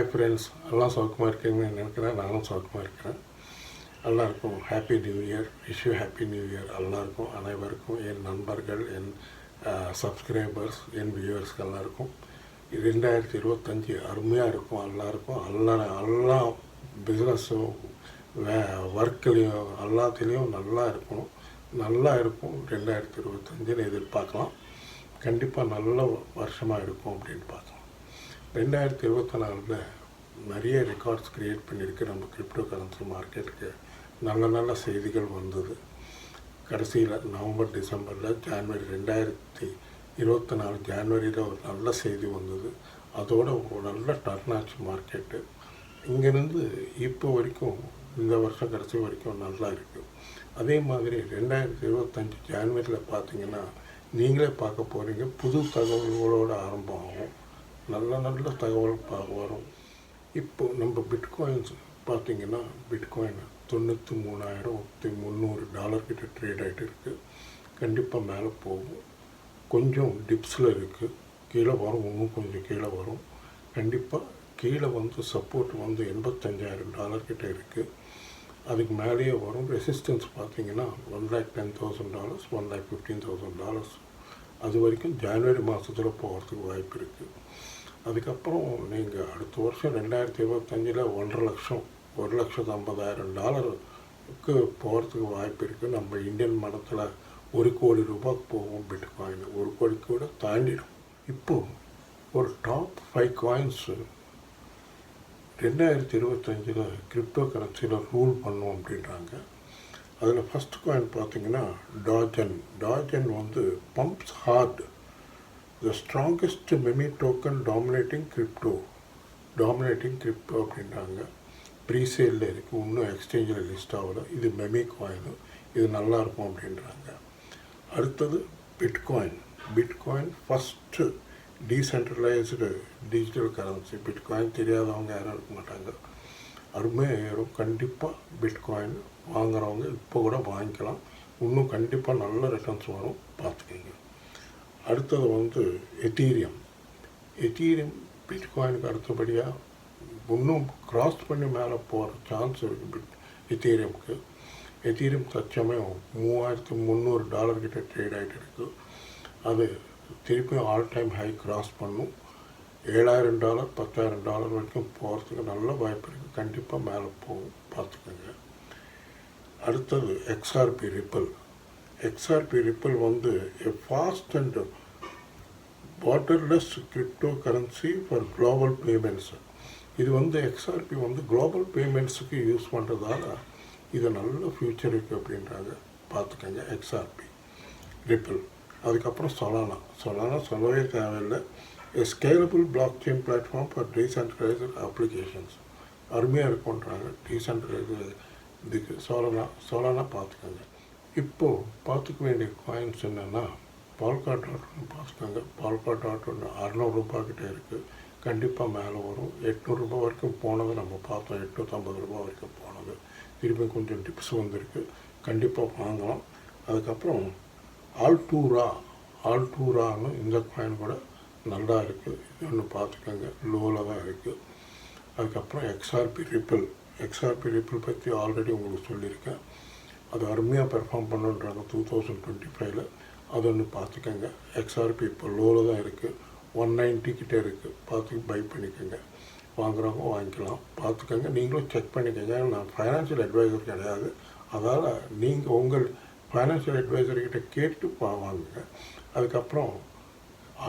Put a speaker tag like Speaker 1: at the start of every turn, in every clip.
Speaker 1: Hi friends எல்லாம் சௌக்கமாக இருக்கீங்கன்னு நினைக்கிறேன். நானும் சௌக்கமாக இருக்கிறேன். எல்லாருக்கும் happy new year wish happy new year எல்லாருக்கும் அனைவருக்கும் என் நண்பர்கள் என் சப்ஸ்கிரைபர்ஸ் என் வியூவர்ஸ்க்கு எல்லாருக்கும் ரெண்டாயிரத்தி இருபத்தஞ்சி. அருமையாக இருக்கும். எல்லாருக்கும் எல்லா எல்லா பிஸ்னஸும் வே ஒர்க்லேயும் எல்லாத்துலேயும் நல்லா இருக்கணும். நல்லா இருக்கும். ரெண்டாயிரத்தி இருபத்தஞ்சின்னு எதிர்பார்க்கலாம். கண்டிப்பாக நல்ல வருஷமாக இருக்கும் அப்படின்னு பார்க்கலாம். ரெண்டாயிரத்தி இருபத்தி நாலில் நிறைய ரெக்கார்ட்ஸ் க்ரியேட் பண்ணியிருக்கு. நம்ம கிரிப்டோ கரன்சி மார்க்கெட்டுக்கு நல்ல நல்ல செய்திகள் வந்தது. கடைசியில் நவம்பர் டிசம்பரில் ஜான்வரி ரெண்டாயிரத்தி இருபத்தி நாலு ஜான்வரியில் ஒரு நல்ல செய்தி வந்தது. அதோட ஒரு நல்ல டர்ன் ஆச்சு மார்க்கெட்டு இங்கேருந்து இப்போ வரைக்கும் இந்த வருஷம் கடைசி வரைக்கும் நல்லா இருக்குது அதே மாதிரி ரெண்டாயிரத்தி இருபத்தஞ்சி ஜான்வரியில் பார்த்தீங்கன்னா நீங்களே பார்க்க போகிறீங்க புது தகவல்களோட ஆரம்பம் ஆகும். நல்ல நல்ல தகவல் வரும். இப்போது நம்ம பிட்காயின்ஸ் பார்த்தீங்கன்னா பிட்காயின் தொண்ணூற்றி மூணாயிரத்தி முந்நூறு டாலர் கிட்ட ட்ரேட் ஆகிட்டு இருக்குது கண்டிப்பாக மேலே போகும். கொஞ்சம் டிப்ஸில் இருக்குது கீழே வரும் இன்னும் கொஞ்சம் கீழே வரும். கண்டிப்பாக கீழே வந்து சப்போர்ட் வந்து எண்பத்தஞ்சாயிரம் டாலர் கிட்ட இருக்குது அதுக்கு மேலேயே வரும். ரெசிஸ்டன்ஸ் பார்த்தீங்கன்னா one lakh ten thousand dollars one lakh fifteen thousand dollars அது வரைக்கும் ஜனவரி மாதத்தில் போகிறதுக்கு வாய்ப்பு இருக்குது அதுக்கப்புறம் நீங்கள் அடுத்த வருஷம் ரெண்டாயிரத்தி இருபத்தஞ்சில் ஒன்றரை லட்சம் ஒரு லட்சத்து ஐம்பதாயிரம் டாலருக்கு போகிறதுக்கு வாய்ப்பு இருக்குது நம்ம இந்தியன் மடத்தில் ஒரு கோடி ரூபாய்க்கு போகும் பிட் காயின் ஒரு கோடி கூட தாண்டிடும். இப்போது ஒரு டாப் ஃபைவ் காயின்ஸு ரெண்டாயிரத்தி இருபத்தஞ்சில் கிரிப்டோ கரன்சியில் ரூல் பண்ணும் அப்படின்றாங்க. அதில் ஃபஸ்ட் காயின் பார்த்தீங்கன்னா டாஜன் டாஜன் வந்து pumps hard the strongest meme token dominating crypto dominating crypto அப்படின்றாங்க ப்ரீசேலில் இருக்குது இன்னும் எக்ஸ்சேஞ்சில் லிஸ்ட் ஆகல. இது மெமி காயின் இது நல்லாயிருக்கும் அப்படின்றாங்க. அடுத்தது Bitcoin Bitcoin first decentralised digital currency Bitcoin தெரியாதவங்க யாரும் இருக்க மாட்டாங்க. அருமையாக ஏறும் கண்டிப்பாக பிட்காயின் வாங்குறவங்க இப்போ கூட வாங்கிக்கலாம். இன்னும் கண்டிப்பாக நல்ல ரிட்டர்ன்ஸ் வரும். பார்த்துக்கிங்க. அடுத்தது வந்து எத்தீரியம். எத்தீரியம் பிட்காயினுக்கு அடுத்தபடியாக இன்னும் கிராஸ் பண்ணி மேலே போகிற சான்ஸ் இருக்குது பிட் எத்தீரியமுக்கு. எத்தீரியம் தச்சமயம் மூவாயிரத்து முந்நூறு டாலர் கிட்டே ட்ரேட் ஆகிட்டு இருக்குது அது திருப்பியும் ஆல் டைம் ஹை கிராஸ் பண்ணும். ஏழாயிரம் டாலர் பத்தாயிரம் டாலர் வரைக்கும் போகிறதுக்கு நல்ல வாய்ப்பு இருக்குது கண்டிப்பாக மேலே போகும். பார்த்துக்கோங்க. அடுத்தது எக்ஸ்ஆர்பி ரிப்பல் எக்ஸ்ஆர்பி ரிப்பிள் வந்து a fast and borderless cryptocurrency for global payments இது வந்து எக்ஸ்ஆர்பி வந்து குளோபல் பேமெண்ட்ஸுக்கு யூஸ் பண்ணுறதால இது நல்ல ஃப்யூச்சர் இருக்குது அப்படின்றாங்க. பார்த்துக்கோங்க எக்ஸ்ஆர்பி ரிப்பிள் அதுக்கப்புறம் சொலானா சொலானா சொல்லவே தேவையில்லை. Scalable blockchain platform for decentraliser applications அருமையாக இருக்குன்றாங்க டீசென்ட்ரலைசர் இதுக்கு. சோலனா சோலானா பார்த்துக்கோங்க. இப்போது பார்த்துக்க வேண்டிய காயின்ஸ் என்னென்னா பால்கா டாட் பார்த்துக்கோங்க பால்கா டாட் ஒன்று அறநூறுபா கிட்டே இருக்குது கண்டிப்பாக மேலே வரும். எட்நூறுரூபா வரைக்கும் போனது நம்ம பார்த்தோம். எட்நூற்றம்பது ரூபா வரைக்கும் போனது. திருப்பி கொஞ்சம் டிப்ஸ் வந்திருக்கு. கண்டிப்பாக வாங்கலாம். அதுக்கப்புறம் ஆல்டூரா ஆல்டூரான்னு இந்த காயின் கூட நல்லா இருக்குது இது ஒன்று பார்த்துக்கோங்க. லோவில் தான் இருக்குது அதுக்கப்புறம் எக்ஸ்ஆர்பி ரிப்பிள் எக்ஸ்ஆர்பி ரிப்பிள் பற்றி ஆல்ரெடி உங்களுக்கு சொல்லியிருக்கேன். அது அருமையாக பெர்ஃபார்ம் பண்ணுன்றாங்க டூ தௌசண்ட் டுவெண்ட்டி ஃபைவ்ல அது ஒன்று பார்த்துக்கோங்க. எக்ஸ்ஆர்பி இப்போ லோவில் தான் இருக்குது ஒன் நைன்ட்டி கிட்டே இருக்குது பார்த்து பை பண்ணிக்கோங்க. வாங்குறவங்க வாங்கிக்கலாம். பார்த்துக்கோங்க. நீங்களும் செக் பண்ணிக்கோங்க. நான் ஃபைனான்ஷியல் அட்வைசர் கிடையாது. அதால் நீங்கள் உங்கள் ஃபைனான்ஷியல் அட்வைசர்கிட்ட கேட்டு பா வாங்குங்க. அதுக்கப்புறம்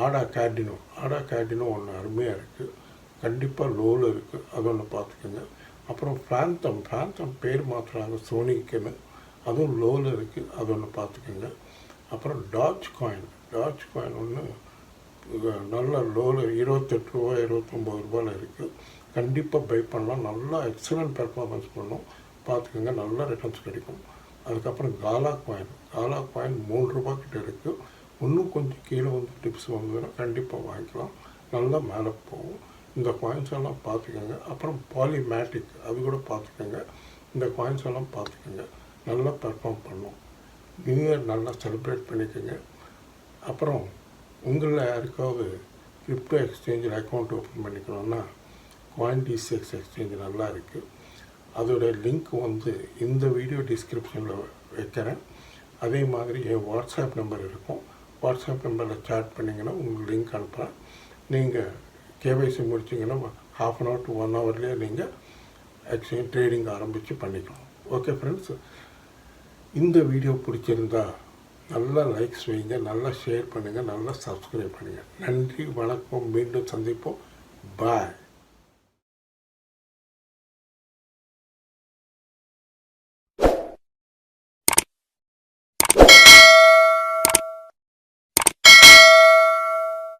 Speaker 1: ஆடா கேட்டினோ ஆடா கேட்டினோ ஒன்று அருமையாக இருக்குது கண்டிப்பாக லோவில் இருக்குது அது ஒன்று பார்த்துக்கோங்க. அப்புறம் ஃப்ராந்தம் ஃப்ராந்தம் பேர் மாற்றுறாங்க சோனிக்குன்னு அதுவும் லோவில் இருக்குது அது ஒன்று பார்த்துக்கோங்க. அப்புறம் டாச் காயின் டாச் காயின் ஒன்று நல்ல லோவில் இருபத்தெட்டு ரூபா இருபத்தொம்போது ரூபாயில் இருக்குது கண்டிப்பாக பை பண்ணலாம். நல்லா எக்ஸலண்ட் பெர்ஃபார்மன்ஸ் பண்ணும். பார்த்துக்கோங்க நல்ல ரிட்டர்ன்ஸ் கிடைக்கும். அதுக்கப்புறம் காலா காயின் காலா காயின் மூணு ரூபா கிட்ட இருக்குது இன்னும் கொஞ்சம் கீழே வந்து டிப்ஸ் வந்ததுன்னா கண்டிப்பாக வாங்கிக்கலாம். நல்லா மேலே போகும். இந்த காயின்ஸ் எல்லாம் பார்த்துக்கோங்க. அப்புறம் பாலிமேட்டிக் அது கூட பார்த்துக்கோங்க. இந்த காயின்ஸ் எல்லாம் பார்த்துக்கோங்க. நல்லா பெர்ஃபார்ம் பண்ணும். நியூ இயர் நல்லா செலிப்ரேட் பண்ணிக்கோங்க. அப்புறம் உங்களில் யாருக்காவது கிரிப்டோ எக்ஸ்சேஞ்சில் அக்கௌண்ட் ஓப்பன் பண்ணிக்கணும்னா குவான்டிசிஎக்ஸ் எக்ஸ்சேஞ்ச் நல்லா இருக்குது அதோடய லிங்க் வந்து இந்த வீடியோ டிஸ்கிரிப்ஷனில் வைக்கிறேன். அதே மாதிரி என் வாட்ஸ்அப் நம்பர் இருக்கும். வாட்ஸ்அப் நம்பரில் சேட் பண்ணிங்கன்னா உங்களுக்கு லிங்க் அனுப்புகிறேன் நீங்கள் KYC முடிச்சிங்கன்னா half an hour to one ஹவர்லேயே நீங்கள் எக்ஸ்சேஞ்ச் ட்ரேடிங் ஆரம்பித்து பண்ணிக்கலாம். ஓகே ஃப்ரெண்ட்ஸ் இந்த வீடியோ பிடிச்சிருந்தா நல்லா லைக்ஸ் வைங்க நல்லா ஷேர் பண்ணுங்கள் நல்லா சப்ஸ்கிரைப் பண்ணுங்கள் நன்றி வணக்கம். மீண்டும் சந்திப்போம். பாய்